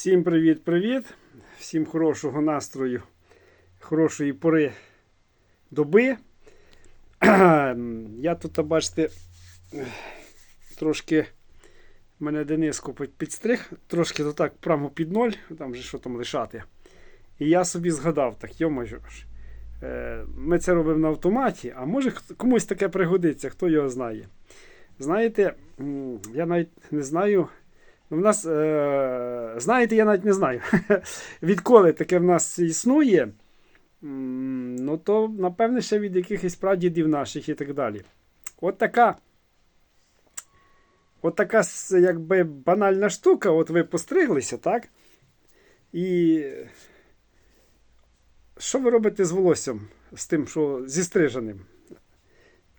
Всім привіт-привіт! Всім хорошого настрою, хорошої пори доби. Я тут, бачите, трошки мене Дениско під- підстриг, трошки то так прямо під ноль, там вже що там лишати. І я собі згадав, так йомо ж. е, Ми це робимо на автоматі, а може комусь таке пригодиться, хто його знає. Знаєте, я навіть не знаю. В нас, е, знаєте, я навіть не знаю, відколи таке в нас існує, ну то, напевне, ще від якихось прадідів наших і так далі. От така, от така якби банальна штука, от ви постриглися, так? І що ви робите з волоссям? З тим, що зі стриженим?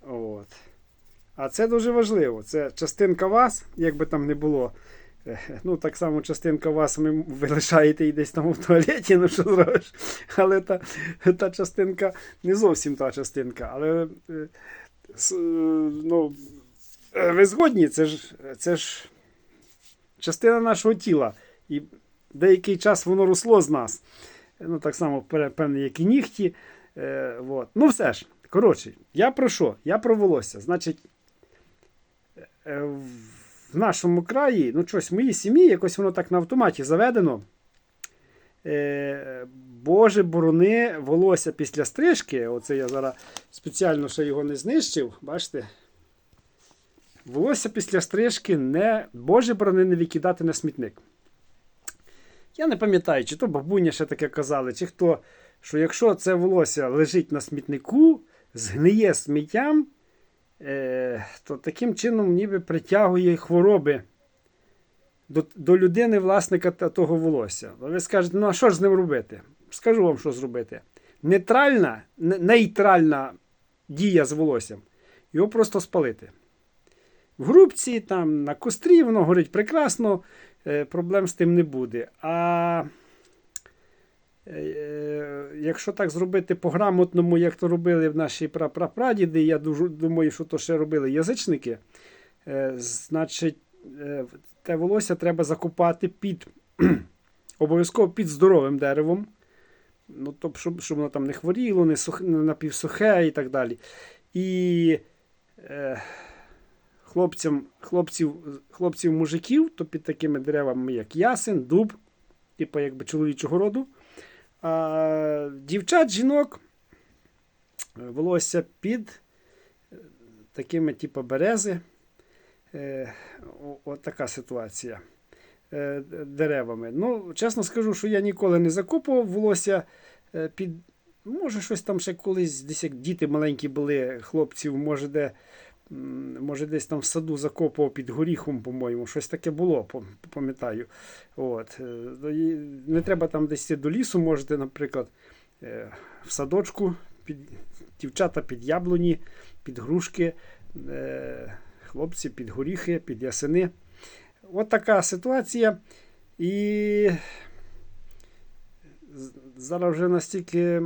От. А це дуже важливо. Це частинка вас, як би там не було. Ну, так само частинка вас ви лишаєте і десь там в туалеті, ну що зробиш. Але та, та частинка не зовсім та частинка. Але е, е, ну, е, ви згодні, це ж, це ж частина нашого тіла. І деякий час воно росло з нас. Ну, так само, пе- певне, як і нігті. Е, вот. Ну, все ж, коротше, я про що? Я про волосся. Значить, е, в нашому краї, ну щось в моїй сім'ї, якось воно так на автоматі заведено. Е, Боже борони, волосся після стрижки. Оце я зараз спеціально ще його не знищив. Бачите? Волосся після стрижки не, Боже борони не викидати на смітник. Я не пам'ятаю, чи то бабуня ще таке казали, чи хто, що якщо це волосся лежить на смітнику, згниє сміттям, то таким чином ніби притягує хвороби до, до людини, власника того волосся. Ви скажете, ну а що ж з ним робити? Скажу вам, що зробити. Нейтральна, нейтральна дія з волоссям. Його просто спалити. В грубці, там, на кострі воно горить прекрасно, е, проблем з тим не буде. А е, якщо так зробити по-грамотному, як то робили в наші прапрапрадіди, я дуже думаю, що то ще робили язичники, е, значить, е, те волосся треба закопати під обов'язково під здоровим деревом. Ну, тобто, щоб, щоб воно там не хворіло, не, сух, не напівсухе і так далі. І е, хлопцям, хлопців, хлопців мужиків, то під такими деревами, як ясен, дуб, типу якби чоловічого роду. А дівчат, жінок, е, волосся під е, такими, типу, берези. Е, От така ситуація деревами. Ну, чесно скажу, що я ніколи не закопував волосся під. Може, щось там ще колись, десь як діти маленькі були, хлопців, може, де, може, десь там в саду закопував під горіхом, по-моєму, щось таке було, пам'ятаю. От. е, Не треба там десь до лісу, можете, наприклад, е, в садочку, під, дівчата під яблуні, під грушки, е, хлопці під горіхи, під ясени. От така ситуація. І зараз вже настільки,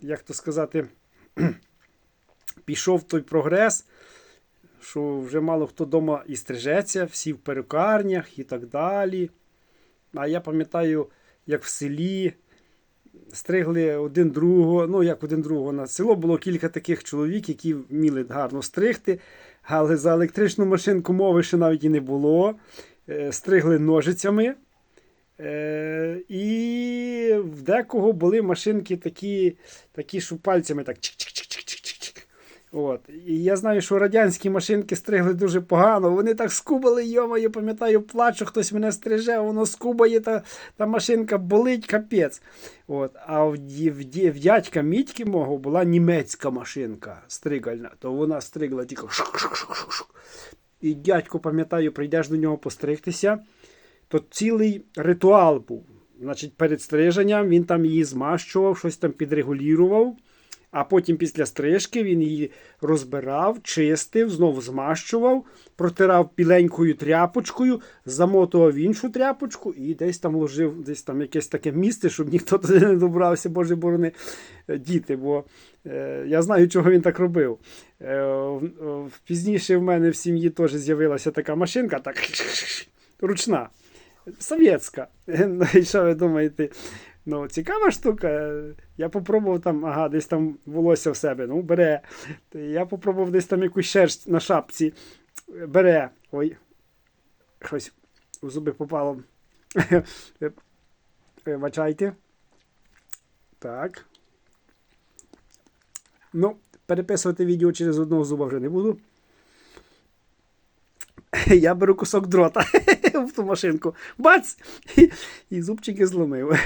як то сказати, пішов той прогрес, що вже мало хто вдома і стрижеться, всі в перукарнях і так далі. А я пам'ятаю, як в селі стригли один другого, ну як один другого на село було кілька таких чоловік, які вміли гарно стригти, але за електричну машинку мови ще навіть і не було. Е, Стригли ножицями. Е, І в декого були машинки такі, такі що пальцями так чик-чик-чик-чик-чик-чик. От. І я знаю, що радянські машинки стригли дуже погано. Вони так скубали, йома, я пам'ятаю, плачу, хтось мене стриже, воно скубає, та, та машинка болить, капець. От. А в, в, в дядька Мітьки мого була німецька машинка стригальна, то вона стригла тільки шук-шук-шук-шук. І дядько, пам'ятаю, прийдеш до нього постригтися, то цілий ритуал був. Значить, перед стриженням він там її змащував, щось там підрегулював. А потім після стрижки він її розбирав, чистив, знову змащував, протирав біленькою тряпочкою, замотував іншу тряпочку і десь там ложив десь там якесь таке місце, щоб ніхто туди не добрався, боже борони, е, діти. Бо е, я знаю, чого він так робив. Е, пізніше в мене в сім'ї теж з'явилася така машинка, так ручна. совєтська. Ну, що ви думаєте? Ну, цікава штука. Я попробував там, ага, десь там волосся в себе. Ну, бере. Я попробував десь там якусь шерсть на шапці. Бере. Ой. Щось у зуби попало. Вибачайте. Так. Ну, переписувати відео через одного зуба вже не буду. Я беру кусок дрота в ту машинку. Бац! І, і зубчики зломив.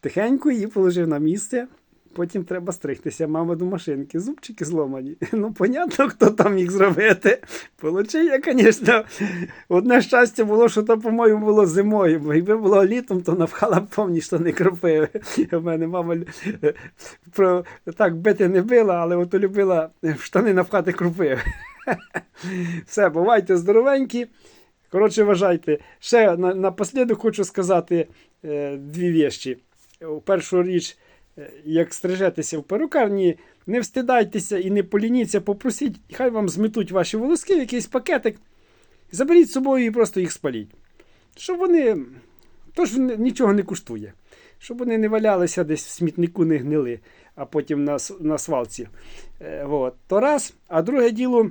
Тихенько її положив на місце. Потім треба стригтися, мама до машинки. Зубчики зломані. Ну, понятно, хто там їх зробити. Получив я, звісно. Одне щастя було, що то, по-моєму, було зимою. Бо якби було літом, то навхала б повні штани кропиви. У мене мама про так бити не била, але ото любила штани навхати кропиви. Все, бувайте здоровенькі. Коротше, вважайте. Ще на, напослідок хочу сказати е, дві вещі. Першу річ, е, як стрижетеся в перукарні, не встидайтеся і не полініться, попросіть, хай вам зметуть ваші волоски в якийсь пакетик. Заберіть з собою і просто їх спаліть. Щоб вони. Тож нічого не коштує. Щоб вони не валялися десь в смітнику, не гнили, а потім на, на свалці. Е, от. То раз. А друге діло.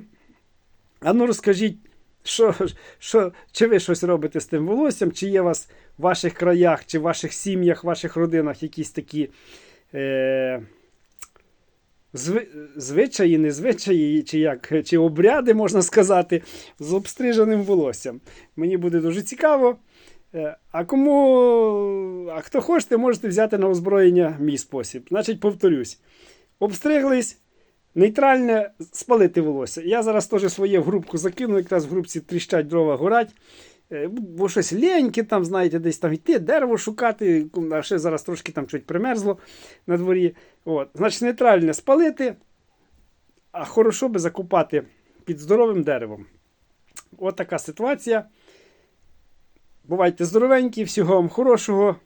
А ну розкажіть, що, що, чи ви щось робите з тим волоссям, чи є у вас в ваших краях, чи в ваших сім'ях, в ваших родинах якісь такі е, зви, звичаї, незвичаї, чи, як, чи обряди, можна сказати, з обстриженим волоссям. Мені буде дуже цікаво. Е, А кому, а хто хочете, можете взяти на озброєння мій спосіб. Значить, повторюсь: обстриглись, нейтральне спалити волосся. Я зараз теж своє в групку закину, якраз в групці тріщать дрова горять. Е, Бо щось леньке, там, знаєте, десь там йти, дерево шукати, а ще зараз трошки там чуть примерзло на дворі. От. Значить, нейтральне спалити, а хорошо би закупати під здоровим деревом. От така ситуація. Бувайте здоровенькі, всього вам хорошого.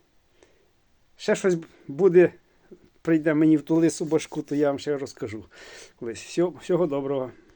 Ще щось буде, прийде мені в ту лису башку, то я вам ще розкажу колись. Всього, доброго.